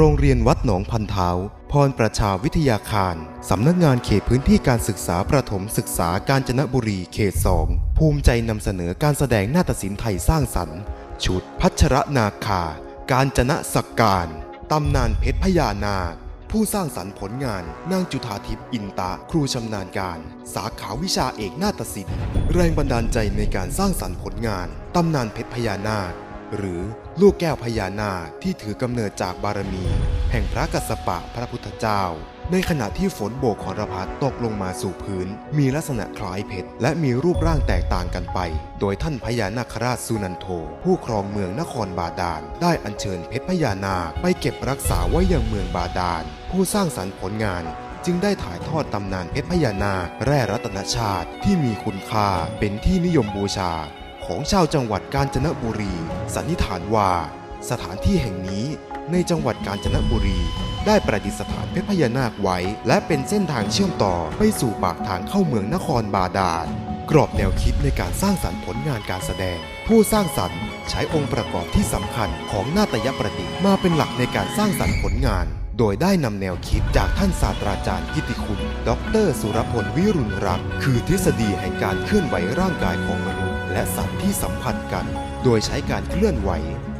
โรงเรียนวัดหนองพันเทาพรประชาวิทยาคาร สำนักงานเขตพื้นที่การศึกษาประถมศึกษากาญจนบุรีเขต2ภูมิใจนำเสนอการแสดงนาฏศิลป์ไทยสร้างสรรค์ ชุดพัชรนาคา การจนะสักการตำนานเพชรพญานาค ผู้สร้างสรรค์ผลงานนางจุธาทิพย์อินตะครูชำนาญการ สาขาวิชาเอกนาฏศิลป์ แรงบันดาลใจในการสร้างสรรค์ผลงานตำนานเพชรพญานาค หรือลูกแก้วพญานาคที่ถือกำเนิดจากบารมี แห่งพระกัสสปะพระพุทธเจ้า ในขณะที่ฝนโบกขอรพัดตกลงมาสู่พื้น มีลักษณะคล้ายเพชรและมีรูปร่างแตกต่างกันไป โดยท่านพญานาคราชสุนันโทผู้ครองเมืองนครบาดาล ได้อัญเชิญเพชรพญานาคไปเก็บรักษาไว้ยังเมืองบาดาล ผู้สร้างสรรค์ผลงานจึงได้ถ่ายทอดตำนานเพชรพญานาคแร่รัตนชาติที่มีคุณค่าเป็นที่นิยมบูชา ของชาวจังหวัดกาญจนบุรี สันนิษฐานว่า สถานที่แห่งนี้ในจังหวัดกาญจนบุรี ได้ประดิษฐานเพชรพญานาคไว้ และเป็นเส้นทางเชื่อมต่อไปสู่ปากทางเข้าเมืองนครบาดาลกรอบแนวคิดในการสร้างสรรค์ผลงานการแสดง ผู้สร้างสรรค์ใช้องค์ประกอบที่สำคัญของนาฏยประดิษฐ์มาเป็นหลักในการสร้างสรรค์ผลงาน โดยได้นำแนวคิดจากท่านศาสตราจารย์กิติคุณ ดร สุรพลวิรุณรักษ์คือทฤษฎีแห่งการเคลื่อนไหวร่างกายของมนุษย์ และสัตว์ที่สัมพันธ์กัน โดยใช้การเคลื่อนไหว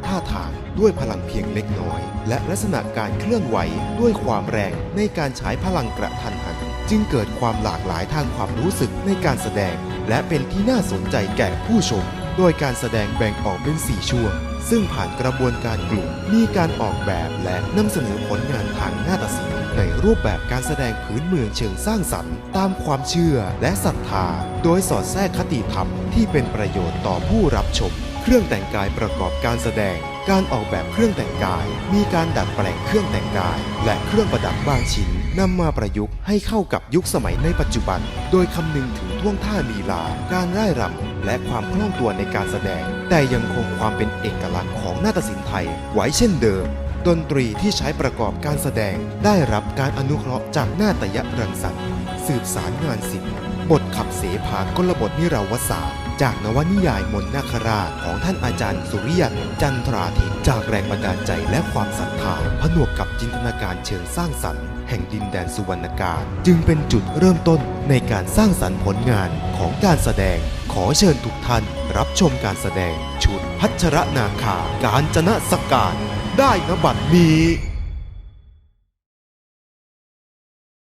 ท่าทางด้วยพลังเพียงเล็กน้อย และลักษณะการเคลื่อนไหวด้วยความแรงในการใช้พลังกระทันหัน จึงเกิดความหลากหลายทางความรู้สึกในการแสดง และเป็นที่น่าสนใจแก่ผู้ชม โดยการแสดงแบ่งออกเป็น 4 ช่วง ซึ่งผ่านกระบวนการกลุ่ม มีการออกแบบและนำเสนอผลงานทางนาฏศิลป์ในรูปแบบการแสดงพื้นเมืองเชิงสร้างสรรค์ ตามความเชื่อและศรัทธา โดยสอดแทรกคติธรรมที่เป็นประโยชน์ต่อผู้รับชม เครื่องแต่งกายประกอบการแสดง การออกแบบเครื่องแต่งกาย มีการดัดแปลงเครื่องแต่งกาย และเครื่องประดับบางชิ้นนำมาประยุกต์ให้เข้ากับยุคสมัยในปัจจุบัน โดยคำนึงถึงท่วงท่าลีลา การร่ายรำและความคล่องตัวในการแสดง แต่ยังคงความเป็นเอกลักษณ์ของนาฏศิลป์ไทยไว้เช่นเดิมดนตรีที่ใช้ประกอบการแสดงได้รับการอนุเคราะห์จากนาตยรังสรรค์สืบสารงานศิลป์บทขับเสภากลบทนิราวสาร จากนวนิยายมนนาคราชของท่านอาจารย์สุริยันจันทราทิตจากแรงบันดาลใจและความศรัทธาผนวกกับจินตนาการเชิงสร้างสรรค์แห่งดินแดนสุวรรณกาจึงเป็นจุดเริ่มต้นในการสร้างสรรค์ผลงานของการแสดง ขอเชิญทุกท่านรับชมการแสดงชุดพัชรนาคาการจนะสกการได้นบัดนี้